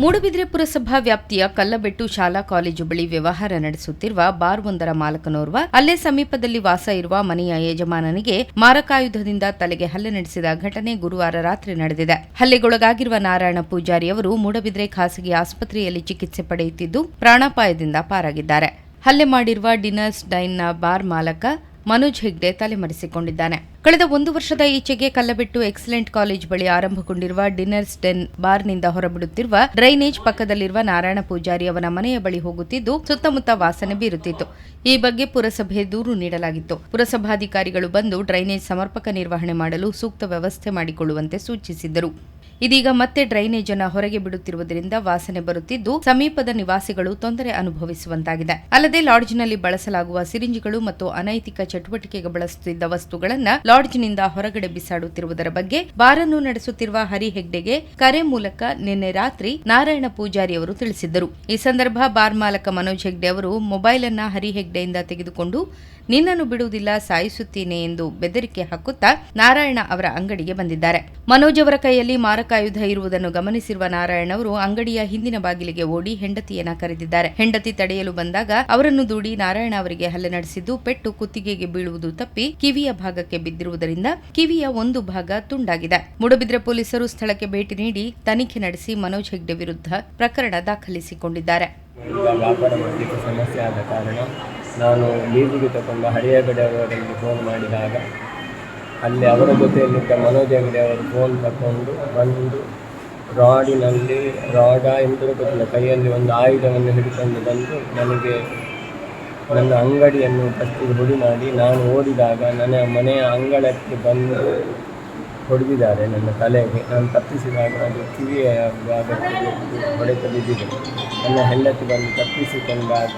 ಮೂಡುಬಿದ್ರೆ ಪುರಸಭಾ ವ್ಯಾಪ್ತಿಯ ಕಲ್ಲಬೆಟ್ಟು ಶಾಲಾ ಕಾಲೇಜು ಬಳಿ ವ್ಯವಹಾರ ನಡೆಸುತ್ತಿರುವ ಬಾರ್ ಒಂದರ ಮಾಲಕನೋರ್ವ, ಅಲ್ಲೇ ಸಮೀಪದಲ್ಲಿ ವಾಸ ಇರುವ ಮನೆಯ ಯಜಮಾನನಿಗೆ ಮಾರಕಾಯುಧದಿಂದ ತಲೆಗೆ ಹಲ್ಲೆ ನಡೆಸಿದ ಘಟನೆ ಗುರುವಾರ ರಾತ್ರಿ ನಡೆದಿದೆ. ಹಲ್ಲೆಗೊಳಗಾಗಿರುವ ನಾರಾಯಣ ಪೂಜಾರಿ ಅವರು ಮೂಡಬಿದ್ರೆ ಖಾಸಗಿ ಆಸ್ಪತ್ರೆಯಲ್ಲಿ ಚಿಕಿತ್ಸೆ ಪಡೆಯುತ್ತಿದ್ದು ಪ್ರಾಣಾಪಾಯದಿಂದ ಪಾರಾಗಿದ್ದಾರೆ. ಹಲ್ಲೆ ಮಾಡಿರುವ ಡಿನ್ನರ್ಸ್ ಡೈನ್ನ ಬಾರ್ ಮಾಲಕ ಮನೋಜ್ ಹೆಗ್ಡೆ ತಲೆಮರೆಸಿಕೊಂಡಿದ್ದಾನೆ. ಕಳೆದ ಒಂದು ವರ್ಷದ ಈಚೆಗೆ ಕಲ್ಲಬಿಟ್ಟು ಎಕ್ಸಲೆಂಟ್ ಕಾಲೇಜ್ ಬಳಿ ಆರಂಭಗೊಂಡಿರುವ ಡಿನ್ನರ್ಸ್ ಡೆನ್ ಬಾರ್ನಿಂದ ಹೊರಬಿಡುತ್ತಿರುವ ಡ್ರೈನೇಜ್ ಪಕ್ಕದಲ್ಲಿರುವ ನಾರಾಯಣ ಪೂಜಾರಿ ಅವನ ಮನೆಯ ಬಳಿ ಹೋಗುತ್ತಿದ್ದು, ಸುತ್ತಮುತ್ತ ವಾಸನೆ ಬೀರುತ್ತಿತ್ತು. ಈ ಬಗ್ಗೆ ಪುರಸಭೆ ದೂರು ನೀಡಲಾಗಿತ್ತು. ಪುರಸಭಾಧಿಕಾರಿಗಳು ಬಂದು ಡ್ರೈನೇಜ್ ಸಮರ್ಪಕ ನಿರ್ವಹಣೆ ಮಾಡಲು ಸೂಕ್ತ ವ್ಯವಸ್ಥೆ ಮಾಡಿಕೊಳ್ಳುವಂತೆ ಸೂಚಿಸಿದ್ದರು ಇದೀಗ ಮತ್ತೆ ಡ್ರೈನೇಜ್ ಅನ್ನು ಹೊರಗೆ ಬಿಡುತ್ತಿರುವುದರಿಂದ ವಾಸನೆ ಬರುತ್ತಿದ್ದು, ಸಮೀಪದ ನಿವಾಸಿಗಳು ತೊಂದರೆ ಅನುಭವಿಸುವಂತಾಗಿದೆ. ಅಲ್ಲದೆ ಲಾಡ್ಜ್ನಲ್ಲಿ ಬಳಸಲಾಗುವ ಸಿರಿಂಜ್ಗಳು ಮತ್ತು ಅನೈತಿಕ ಚಟುವಟಿಕೆಗೆ ಬಳಸುತ್ತಿದ್ದ ವಸ್ತುಗಳನ್ನು ಲಾಡ್ಜ್ನಿಂದ ಹೊರಗಡೆ ಬಿಸಾಡುತ್ತಿರುವುದರ ಬಗ್ಗೆ ಬಾರನ್ನು ನಡೆಸುತ್ತಿರುವ ಹರಿ ಹೆಗ್ಡೆಗೆ ಕರೆ ಮೂಲಕ ನಿನ್ನೆ ರಾತ್ರಿ ನಾರಾಯಣ ಪೂಜಾರಿ ಅವರು ತಿಳಿಸಿದ್ದರು. ಈ ಸಂದರ್ಭ ಬಾರ್ ಮಾಲಕ ಮನೋಜ್ ಹೆಗ್ಡೆ ಅವರು ಮೊಬೈಲ್ ಅನ್ನು ಹರಿ ಹೆಗ್ಡೆಯಿಂದ ತೆಗೆದುಕೊಂಡು ನಿನ್ನನ್ನು ಬಿಡುವುದಿಲ್ಲ, ಸಾಯಿಸುತ್ತೇನೆ ಎಂದು ಬೆದರಿಕೆ ಹಾಕುತ್ತಾ ನಾರಾಯಣ ಅವರ ಅಂಗಡಿಗೆ ಬಂದಿದ್ದಾರೆ. ಮನೋಜ್ ಅವರ ಕೈಯಲ್ಲಿ ಮಾರಕಾಯುಧ ಇರುವುದನ್ನು ಗಮನಿಸಿರುವ ನಾರಾಯಣ ಅವರು ಅಂಗಡಿಯ ಹಿಂದಿನ ಬಾಗಿಲಿಗೆ ಓಡಿ ಹೆಂಡತಿಯನ್ನ ಕರೆದಿದ್ದಾರೆ. ಹೆಂಡತಿ ತಡೆಯಲು ಬಂದಾಗ ಅವರನ್ನು ದೂಡಿ ನಾರಾಯಣ ಅವರಿಗೆ ಹಲ್ಲೆ ನಡೆಸಿದ್ದು, ಪೆಟ್ಟು ಕುತ್ತಿಗೆಗೆ ಬೀಳುವುದು ತಪ್ಪಿ ಕಿವಿಯ ಭಾಗಕ್ಕೆ ಬಿದ್ದಿರುವುದರಿಂದ ಕಿವಿಯ ಒಂದು ಭಾಗ ತುಂಡಾಗಿದೆ. ಮೂಡಬಿದ್ರೆ ಪೊಲೀಸರು ಸ್ಥಳಕ್ಕೆ ಭೇಟಿ ನೀಡಿ ತನಿಖೆ ನಡೆಸಿ ಮನೋಜ್ ಹೆಗ್ಡೆ ವಿರುದ್ಧ ಪ್ರಕರಣ ದಾಖಲಿಸಿಕೊಂಡಿದ್ದಾರೆ. ನಾನು ಲೀಸಿಗೆ ತಕೊಂಡು ಹರಿಯಗಡೆ ಅವರಲ್ಲಿ ಫೋನ್ ಮಾಡಿದಾಗ, ಅಲ್ಲಿ ಅವರ ಜೊತೆಯಲ್ಲಿದ್ದ ಮನೋಜ್ ಹೆಗಡೆ ಅವರು ಫೋನ್ ತಗೊಂಡು ಬಂದು, ರಾಡಿನಲ್ಲಿ, ರಾಡ ಎಂತಲೂ ಗೊತ್ತಿಲ್ಲ, ಕೈಯಲ್ಲಿ ಒಂದು ಆಯುಧವನ್ನು ಹಿಡಿಕೊಂಡು ಬಂದು ನನಗೆ ನನ್ನ ಅಂಗಡಿಯನ್ನು ಫಸ್ಟಿಗೆ ಹುಡಿ ಮಾಡಿ, ನಾನು ಓಡಿದಾಗ ನನ್ನ ಮನೆಯ ಅಂಗಳಕ್ಕೆ ಬಂದು ಹೊಡೆದಿದ್ದಾರೆ ನನ್ನ ತಲೆಗೆ. ನಾನು ತಪ್ಪಿಸಿದಾಗ ಅದು ಕಿವಿಯ ಭಾಗಕ್ಕೆ ಹೊಡೆತ ಬಿದ್ದಿದೆ ನನ್ನ ಹೆಂಡತಿ ಬಂದು ತಪ್ಪಿಸಿಕೊಂಡಾಗ